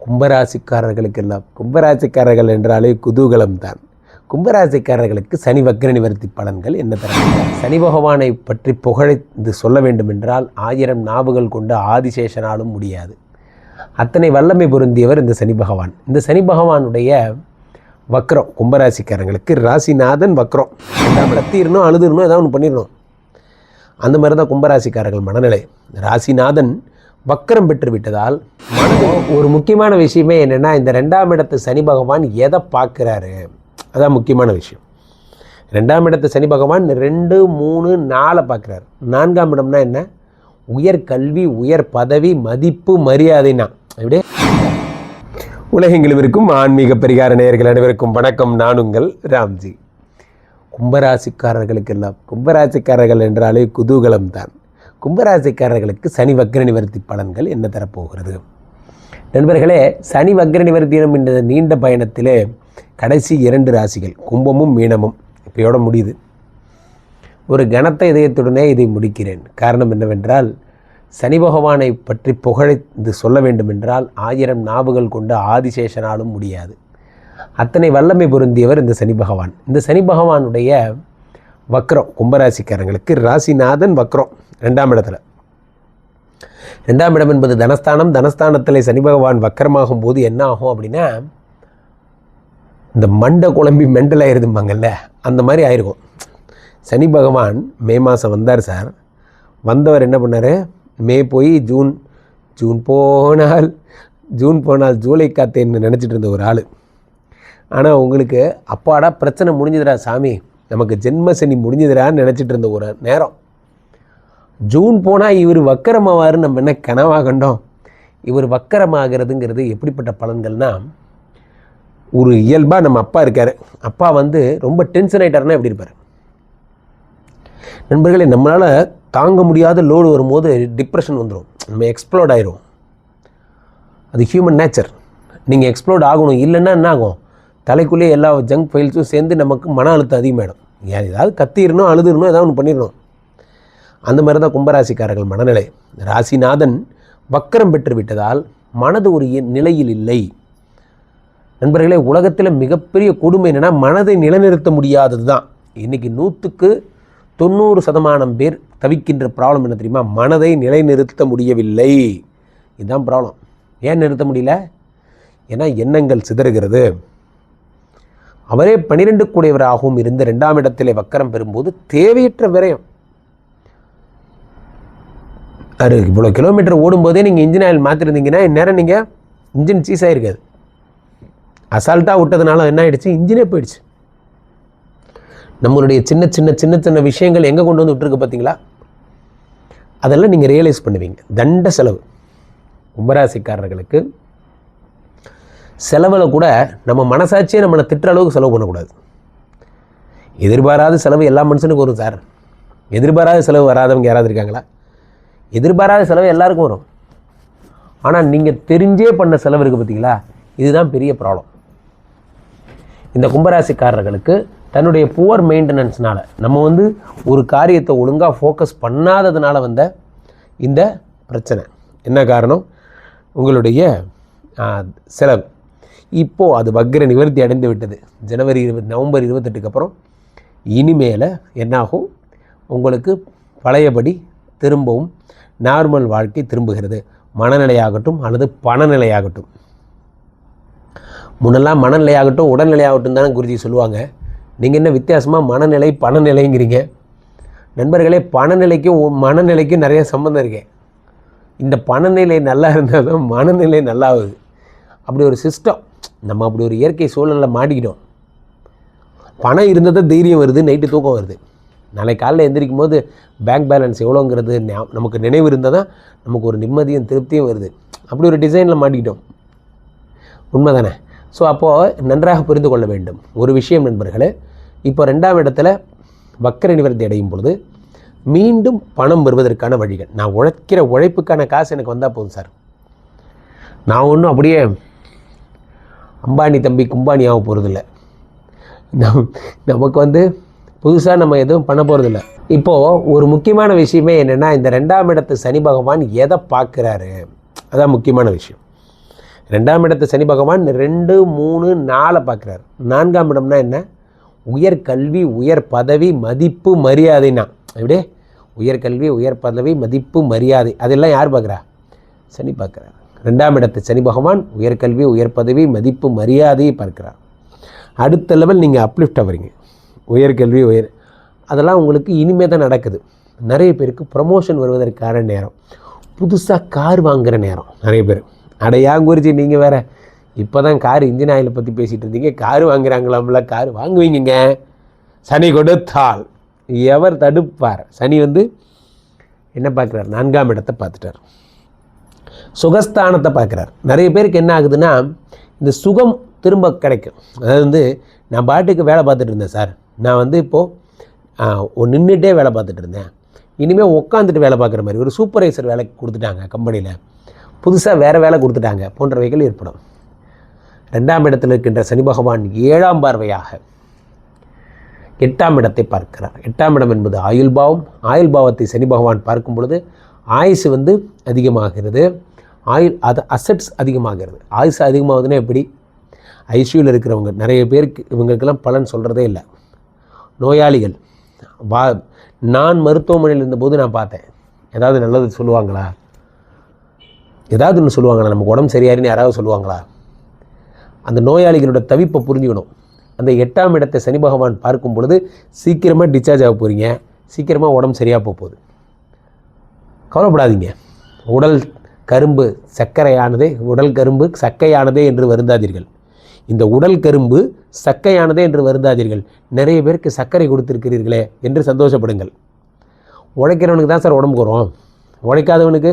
கும்பராசிக்காரர்களுக்கெல்லாம் கும்பராசிக்காரர்கள் என்றாலே குதூகலம் தான் கும்பராசிக்காரர்களுக்கு சனி வக்ர நிவர்த்தி பலன்கள் என்ன தரும்? சனி பகவானை பற்றி புகழைந்து சொல்ல வேண்டும் என்றால் ஆயிரம் நாவுகள் கொண்டு ஆதிசேஷனாலும் முடியாது. அத்தனை வல்லமை பொருந்தியவர் இந்த சனி பகவான். இந்த சனி பகவானுடைய வக்ரம் கும்பராசிக்காரங்களுக்கு ராசிநாதன் வக்ரம். நம்மளை தீரணும் அழுதுறணும் ஏதாவது ஒன்று பண்ணிடணும். அந்த மாதிரி தான் கும்பராசிக்காரர்கள் மனநிலை. ராசிநாதன் வக்கரம் பெற்று விட்டதால் ஒரு முக்கியமான விஷயமே என்னென்னா இந்த ரெண்டாம் இடத்து சனி பகவான் எதை பார்க்குறாரு? அதான் முக்கியமான விஷயம். ரெண்டாம் இடத்து சனி பகவான் ரெண்டு மூணு நாலை பார்க்குறாரு. நான்காம் இடம்னா என்ன? உயர் கல்வி உயர் பதவி மதிப்பு மரியாதைனா இப்படியே உலகெங்கிலும் இருக்கும் ஆன்மீக பரிகார நேயர்கள் அனைவருக்கும் வணக்கம். நான் உங்கள் ராம்ஜி. கும்பராசிக்காரர்களுக்கெல்லாம் கும்பராசிக்காரர்கள் என்றாலே குதூகலம் தான் கும்பராசிக்காரர்களுக்கு சனி வக்ர நிவர்த்தி பலன்கள் என்ன தரப்போகிறது? நண்பர்களே சனி வக்ர நிவர்த்தினம் என்ற நீண்ட பயணத்திலே கடைசி இரண்டு ராசிகள் கும்பமும் மீனமும் இப்போயோட முடியுது. ஒரு கனத்த இதயத்துடனே இதை முடிக்கிறேன். காரணம் என்னவென்றால் சனி பகவானை பற்றி புகழைந்து சொல்ல வேண்டுமென்றால் ஆயிரம் நாவுகள் கொண்டு ஆதிசேஷனாலும் முடியாது. அத்தனை வல்லமை பொருந்தியவர் இந்த சனி பகவான். இந்த சனி பகவானுடைய வக்ரம் கும்பராசிக்காரங்களுக்கு ராசிநாதன் வக்ரம் ரெண்டாம் இடத்துல. ரெண்டாம் இடம் என்பது தனஸ்தானம். தனஸ்தானத்தில் சனி பகவான் வக்கரமாகும் போது என்ன ஆகும் அப்படின்னா இந்த மண்டை குழம்பி மெண்டல் ஆயிருதும்பாங்கல்ல அந்த மாதிரி ஆயிருக்கும். சனி பகவான் மே மாதம் வந்தார் சார். வந்தவர் என்ன பண்ணார்? மே போய் ஜூன் ஜூன் போனால் ஜூன் போனால் ஜூலை காத்தேன்னு நினச்சிட்டு இருந்த ஒரு ஆள். ஆனால் உங்களுக்கு அப்பாடா பிரச்சனை முடிஞ்சுதுடா சாமி. நமக்கு ஜென்ம சனி முடிஞ்சுதுடான்னு நினச்சிட்டு இருந்த ஒரு நேரம். ஜூன் போனால் இவர் வக்கரமாவார் நம்ம என்ன கனவாக கண்டோம்? இவர் வக்கரமாகிறதுங்கிறது எப்படிப்பட்ட பலன்கள்னா ஒரு இயல்பாக நம்ம அப்பா இருக்கார். அப்பா வந்து ரொம்ப டென்ஷன் ஆகிட்டாருன்னா எப்படி இருப்பார்? நண்பர்களே நம்மளால் தாங்க முடியாத லோடு வரும்போது டிப்ரெஷன் வந்துடும் நம்ம எக்ஸ்ப்ளோர்ட் ஆயிரும். அது ஹியூமன் நேச்சர். நீங்கள் எக்ஸ்ப்ளோர்ட் ஆகணும். இல்லைன்னா என்ன ஆகும்? தலைக்குள்ளேயே எல்லா ஜங்க் ஃபைல்ஸும் சேர்ந்து நமக்கு மன அழுத்தம் அதிகமாகிடும் ஏதாவது கத்திடணும் அழுதுடணும் ஏதாவது ஒன்று பண்ணிடணும் அந்த மாதிரி தான் கும்பராசிக்காரர்கள் மனநிலை. ராசிநாதன் வக்கரம் பெற்று விட்டதால் மனது ஒரு நிலையில் இல்லை. நண்பர்களே உலகத்தில் மிகப்பெரிய கொடுமை என்னென்னா மனதை நிலைநிறுத்த முடியாதது தான் இன்றைக்கி நூற்றுக்கு தொண்ணூறு சதமானம் பேர் தவிக்கின்ற ப்ராப்ளம் என்ன தெரியுமா? மனதை நிலைநிறுத்த முடியவில்லை. இதுதான் ப்ராப்ளம் ஏன் நிறுத்த முடியல? ஏன்னா எண்ணங்கள் சிதறுகிறது. அவரே பனிரெண்டு கூடியவராகவும் இருந்த ரெண்டாம் இடத்திலே வக்கரம் பெறும்போது தேவையற்ற விரயம். அது இவ்வளோ கிலோமீட்டர் ஓடும்போதே நீங்கள் இன்ஜின் ஆயில் மாற்றிருந்தீங்கன்னா இந்நேரம் நீங்கள் இன்ஜின் சீஸ் ஆகிருக்காது அசால்ட்டாக விட்டதுனால என்ன ஆயிடுச்சு? இன்ஜினே போயிடுச்சு. நம்மளுடைய சின்ன சின்ன சின்ன சின்ன விஷயங்கள் எங்கே கொண்டு வந்து விட்டுருக்கு பார்த்தீங்களா அதெல்லாம் நீங்கள் ரியலைஸ் பண்ணுவீங்க. தண்ட செலவு. கும்பராசிக்காரர்களுக்கு செலவில் கூட நம்ம மனசாட்சியே நம்மளை திட்டுற அளவுக்கு செலவு பண்ணக்கூடாது. எதிர்பாராத செலவு எல்லா மனுஷனுக்கும் வரும் சார். எதிர்பாராத செலவு வராதவங்க யாராவது இருக்காங்களா? எதிர்பாராத செலவு எல்லாருக்கும் வரும். ஆனால் நீங்கள் தெரிஞ்சே பண்ண செலவு இருக்குது பார்த்தீங்களா இதுதான் பெரிய ப்ராப்ளம் இந்த கும்பராசிக்காரர்களுக்கு தன்னுடைய புவர் மெயின்டெனன்ஸ்னால் நம்ம வந்து ஒரு காரியத்தை ஒழுங்காக ஃபோக்கஸ் பண்ணாததுனால வந்த இந்த பிரச்சனை. என்ன காரணம்? உங்களுடைய செலவு. இப்போது அது வக்ர நிவர்த்தி அடைந்து விட்டது. ஜனவரி இருபது நவம்பர் இருபத்தெட்டுக்கு அப்புறம் இனிமேல் என்னாகும்? உங்களுக்கு பழையபடி திரும்பவும் நார்மல் வாழ்க்கை திரும்புகிறது. மனநிலையாகட்டும் அல்லது பணநிலையாகட்டும். முன்னெல்லாம் மனநிலையாகட்டும் உடல்நிலையாகட்டும் தானே குருஜி சொல்லுவாங்க. நீங்கள் என்ன வித்தியாசமாக மனநிலை பணநிலைங்கிறீங்க? நண்பர்களே பணநிலைக்கும் மனநிலைக்கும் நிறைய சம்மந்தம் இருக்கேன் இந்த பணநிலை நல்லா இருந்தால் தான் மனநிலை நல்லாகுது. அப்படி ஒரு சிஸ்டம் நம்ம அப்படி ஒரு இயற்கை சூழலில் மாட்டிக்கிட்டோம். பணம் இருந்தது தான் தைரியம் வருது நைட்டு தூக்கம் வருது. நாளைக்கு காலையில் எந்திரிக்கும் போது பேங்க் பேலன்ஸ் எவ்வளோங்கிறது நமக்கு நினைவு இருந்தால் தான் நமக்கு ஒரு நிம்மதியும் திருப்தியும் வருது. அப்படி ஒரு டிசைனில் மாட்டிக்கிட்டோம். உண்மைதானே? ஸோ அப்போது நன்றாக புரிந்து கொள்ள வேண்டும். ஒரு விஷயம் நண்பர்களே இப்போ ரெண்டாம் இடத்துல வக்கர நிவர்த்தி அடையும் பொழுது மீண்டும் பணம் வருவதற்கான வழிகள். நான் உழைக்கிற உழைப்புக்கான காசு எனக்கு வந்தால் போதும் சார். நான் ஒன்றும் அப்படியே அம்பானி தம்பி கும்பானி ஆக போகிறதில்ல நம் நமக்கு வந்து புதுசாக நம்ம எதுவும் பண்ண போகிறதில்ல இப்போது ஒரு முக்கியமான விஷயமே என்னென்னா இந்த ரெண்டாம் இடத்து சனி பகவான் எதை பார்க்குறாரு? அதான் முக்கியமான விஷயம். ரெண்டாம் இடத்து சனி பகவான் ரெண்டு மூணு நாலை பார்க்குறாரு. நான்காம் இடம்னா என்ன? உயர் கல்வி உயர் பதவி மதிப்பு மரியாதைனா அப்படியே உயர் கல்வி உயர் பதவி மதிப்பு மரியாதை. அதெல்லாம் யார் பார்க்குறா? சனி பார்க்குறாரு. ரெண்டாம் இடத்து சனி பகவான் உயர்கல்வி உயர் பதவி மதிப்பு மரியாதையை பார்க்குறார். அடுத்த லெவல் நீங்கள் அப்லிஃப்ட் ஆகிறீங்க உயர்கல்வி உயர் அதெல்லாம் உங்களுக்கு இனிமே தான் நடக்குது. நிறைய பேருக்கு ப்ரமோஷன் வருவதற்கான நேரம். புதுசாக கார் வாங்குகிற நேரம். நிறைய பேர். அடையா குருஜி நீங்கள் வேறு? இப்போ தான் கார் இன்ஜின் ஆயிலை பற்றி பேசிகிட்டு இருந்தீங்க. கார் வாங்குறாங்களாம்ல. கார் வாங்குவீங்க சனி கொடுத்தால். எவர் தடுப்பார்? சனி வந்து என்ன பார்க்குறார்? நான்காம் இடத்தை பார்த்துட்டார். சுகஸ்தானத்தை பார்க்குறார். நிறைய பேருக்கு என்ன ஆகுதுன்னா இந்த சுகம் திரும்ப கிடைக்கும். அதாவது வந்து நான் பாட்டுக்கு வேலை பார்த்துட்டு இருந்தேன் சார். நான் வந்து இப்போது நின்றுட்டே வேலை பார்த்துட்டு இருந்தேன். இனிமேல் உட்காந்துட்டு வேலை பார்க்குற மாதிரி ஒரு சூப்பர்வைசர் வேலைக்கு கொடுத்துட்டாங்க கம்பெனியில். புதுசாக வேறு வேலை கொடுத்துட்டாங்க போன்றவைகள் ஏற்படும். ரெண்டாம் இடத்தில் இருக்கின்ற சனி பகவான் ஏழாம் பார்வையாக எட்டாம் இடத்தை பார்க்கிறார். எட்டாம் இடம் என்பது ஆயுள் பாவம். ஆயுள் பாவத்தை சனி பகவான் பார்க்கும் பொழுது ஆயுசு வந்து அதிகமாகிறது. ஆயுள் அது அசட்ஸ் அதிகமாகிறது. ஆயுசு அதிகமாகுதுன்னா எப்படி? ஐசியூவில் இருக்கிறவங்க நிறைய பேருக்கு இவங்களுக்கெல்லாம் பலன் சொல்கிறதே இல்லை. நோயாளிகள். வா நான் மருத்துவமனையில் இருந்தபோது நான் பார்த்தேன். ஏதாவது நல்லது சொல்லுவாங்களா? ஏதாவது ஒன்று சொல்லுவாங்களா? நமக்கு உடம்பு சரியாருன்னு யாராவது சொல்லுவாங்களா? அந்த நோயாளிகளோட தவிப்பை புரிஞ்சுக்கணும். அந்த எட்டாம் இடத்தை சனி பகவான் பார்க்கும் பொழுது சீக்கிரமாக டிஸ்சார்ஜ் ஆக போகிறீங்க சீக்கிரமாக உடம்பு சரியாக போக போகுது. கவலைப்படாதீங்க. உடல் கரும்பு சர்க்கரையானதே உடல் கரும்பு சக்கையானதே என்று வருந்தாதீர்கள். இந்த உடல் கரும்பு சக்கையானதே என்று வருந்தாதீர்கள். நிறைய பேருக்கு சர்க்கரை கொடுத்துருக்கிறீர்களே என்று சந்தோஷப்படுங்கள். உழைக்கிறவனுக்கு தான் சார் உடம்பு வரும். உழைக்காதவனுக்கு.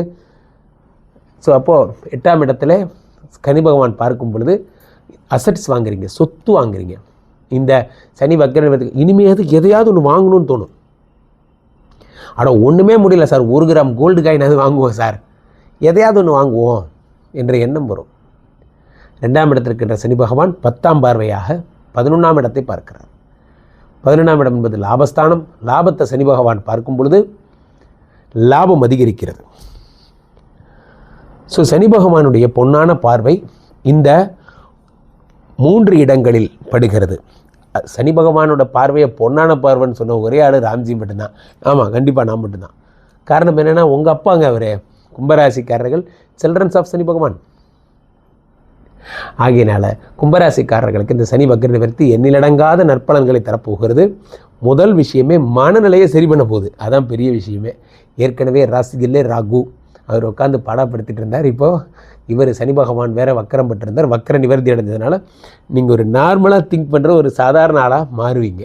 ஸோ அப்போது எட்டாம் இடத்துல கனி பகவான் பார்க்கும் பொழுது அசட்ஸ் வாங்குறீங்க சொத்து வாங்குறீங்க. இந்த சனி வக்கர இனிமையாவது எதையாவது ஒன்று வாங்கணும்னு தோணும். ஆனால் ஒன்றுமே முடியல சார். ஒரு கிராம் கோல்டு காயினாவது வாங்குவோம் சார். எதையாவது ஒன்று வாங்குவோம் என்ற எண்ணம் வரும். ரெண்டாம் இடத்திற்கின்ற சனி பகவான் பத்தாம் பார்வையாக பதினொன்றாம் இடத்தை பார்க்கிறார். பதினொன்றாம் இடம் என்பது லாபஸ்தானம். லாபத்தை சனி பகவான் பார்க்கும் பொழுது லாபம் அதிகரிக்கிறது. ஸோ சனி பகவானுடைய பொன்னான பார்வை இந்த மூன்று இடங்களில் படுகிறது. சனி பகவானோட பார்வையை பொன்னான பார்வைன்னு சொன்ன ஒரே ஆள் ராம்ஜி மட்டும்தான். ஆமாம் கண்டிப்பாக நான் மட்டும்தான். காரணம் என்னென்னா உங்கள் அப்பாங்க அவரே. கும்பராசிக்காரர்கள் சில்ட்ரன்ஸ் ஆஃப் சனி பகவான். ஆகையினால கும்பராசிக்காரர்களுக்கு இந்த சனி பக்ர நிவர்த்தி எண்ணிலடங்காத நற்பலன்களை தரப்போகிறது. முதல் விஷயமே மனநிலையை சரி பண்ண போகுது. அதான் பெரிய விஷயமே. ஏற்கனவே ராசியிலே ராகு. அவர் உட்காந்து பாடப்படுத்திட்டு இருந்தார். இப்போது இவர் சனி பகவான் வேறு வக்கரம் பட்டிருந்தார் வக்கர நிவர்த்தி அடைஞ்சதுனால நீங்கள் ஒரு நார்மலாக திங்க் பண்ணுற ஒரு சாதாரண ஆளாக மாறுவீங்க.